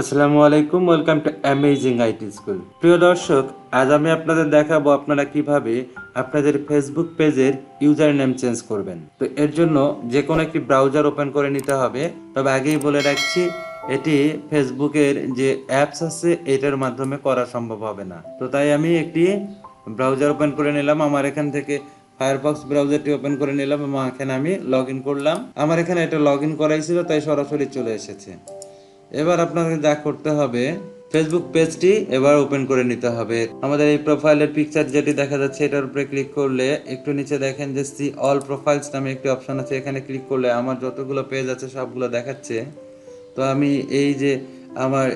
আসসালামু আলাইকুম, welcome to amazing IT school. প্রিয় দর্শক, আজ আমি আপনাদের দেখাবো আপনারা কীভাবে আপনাদের ফেসবুক পেজের ইউজার নেম চেঞ্জ করবেন। তো এর জন্য যে কোনো একটি ব্রাউজার ওপেন করে নিতে হবে। তবে আগেই বলে রাখছি, এটি ফেসবুকের যে অ্যাপস আছে, এটার মাধ্যমে করা সম্ভব হবে না। তো তাই আমি একটি ব্রাউজার ওপেন করে নিলাম। আমার এখান থেকে ফায়ারফক্স ব্রাউজারটি ওপেন করে নিলাম এবং এখানে আমি লগ করলাম। আমার এখানে এটা লগ ইন করাই ছিল, তাই সরাসরি চলে এসেছে। এবার আপনাকে যা করতে হবে ফেসবুক পেজটি এবার ওপেন করে নিতে হবে। আমাদের এই প্রোফাইলের পিকচার যেটি দেখা যাচ্ছে, এটার উপরে ক্লিক করলে একটু নিচে দেখেন যে সি অল প্রোফাইলস নামে একটি অপশন আছে। এখানে ক্লিক করলে আমার যতগুলো পেজ আছে সবগুলো দেখাচ্ছে। তো আমি এই যে আমার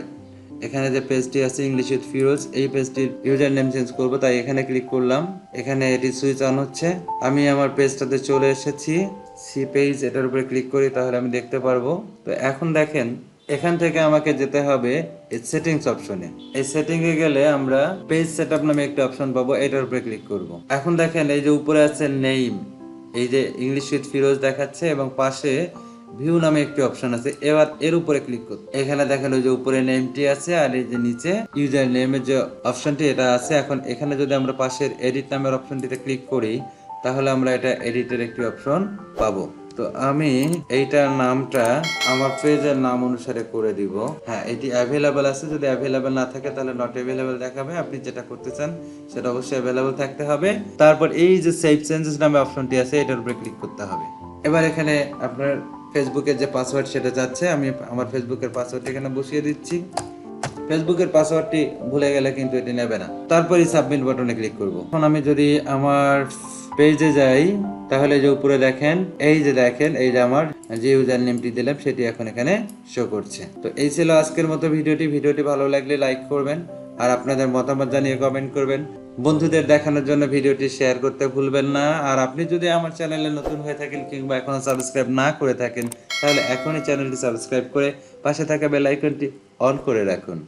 এখানে যে পেজটি আছে ইংলিশ উইথ ফিরোজ এই পেজটির ইউজার নেম চেঞ্জ করব, তাই এখানে ক্লিক করলাম। এখানে এটি সুইচ অন হচ্ছে। আমি আমার পেজটাতে চলে এসেছি। সি পেজ এটার উপরে ক্লিক করি, তাহলে আমি দেখতে পারব। তো এখন দেখেন এখান থেকে আমাকে যেতে হবে এই সেটিংস অপশনে এই সেটিং এ গেলে আমরা পেজ সেটআপ নামে একটা অপশন পাবো, এটার উপরে ক্লিক করব। এখন দেখেন, এই যে উপরে আছে নেইম এই যে ইংলিশ উইথ ফিরোজ দেখাচ্ছে এবং পাশে ভিউ নামে একটি অপশন আছে, এবার এর উপরে ক্লিক করতে এখানে দেখেন, ওই যে উপরে নেমটি আছে আর এই যে নিচে ইউজার নেমের যে অপশনটি এটা আছে। এখন এখানে যদি আমরা পাশের এডিট নামের অপশনটিতে ক্লিক করি, তাহলে আমরা এটা এডিটের একটি অপশন পাবো। তো আমি এইটার নামটা আমার পেজের নাম অনুসারে করে দিব। হ্যাঁ এটি অ্যাভেলেবেল আছে। যদি অ্যাভেলেবেল না থাকে, তাহলে নট অ্যাভেলেবেল দেখাবে। আপনি যেটা করতে চান, সেটা অবশ্যই অ্যাভেলেবেল থাকতে হবে। তারপর এই যে সেভ চেঞ্জেস নামে অপশনটি আছে, এটার উপরে ক্লিক করতে হবে। এবার এখানে আপনার ফেসবুকের যে পাসওয়ার্ড সেটা যাচ্ছে, আমি আমার ফেসবুকের পাসওয়ার্ড এখানে বসিয়ে দিচ্ছি। ফেসবুকের পাসওয়ার্ডটি ভুলে গেলে কিন্তু এটি নেবে না। তারপরই সাবমিট বাটনে ক্লিক করব। এখন আমি যদি আমার পেজে যাই তাহলে যে উপরে দেখেন, এই যে দেখেন, এই যে আমার যে ইউজার নেমটি দিলাম, সেটি এখন এখানে শো করছে। তো এই ছিল আজকের মতো ভিডিওটি। ভিডিওটি ভালো লাগলে লাইক করবেন আর আপনাদের মতামত জানিয়ে কমেন্ট করবেন। বন্ধুদের দেখানোর জন্য ভিডিওটি শেয়ার করতে ভুলবেন না। আর আপনি যদি আমার চ্যানেলে নতুন হয়ে থাকেন কিংবা এখনও সাবস্ক্রাইব না করে থাকেন, তাহলে এখনই চ্যানেলটি সাবস্ক্রাইব করে পাশে থাকা বেল আইকনটি অন করে রাখুন।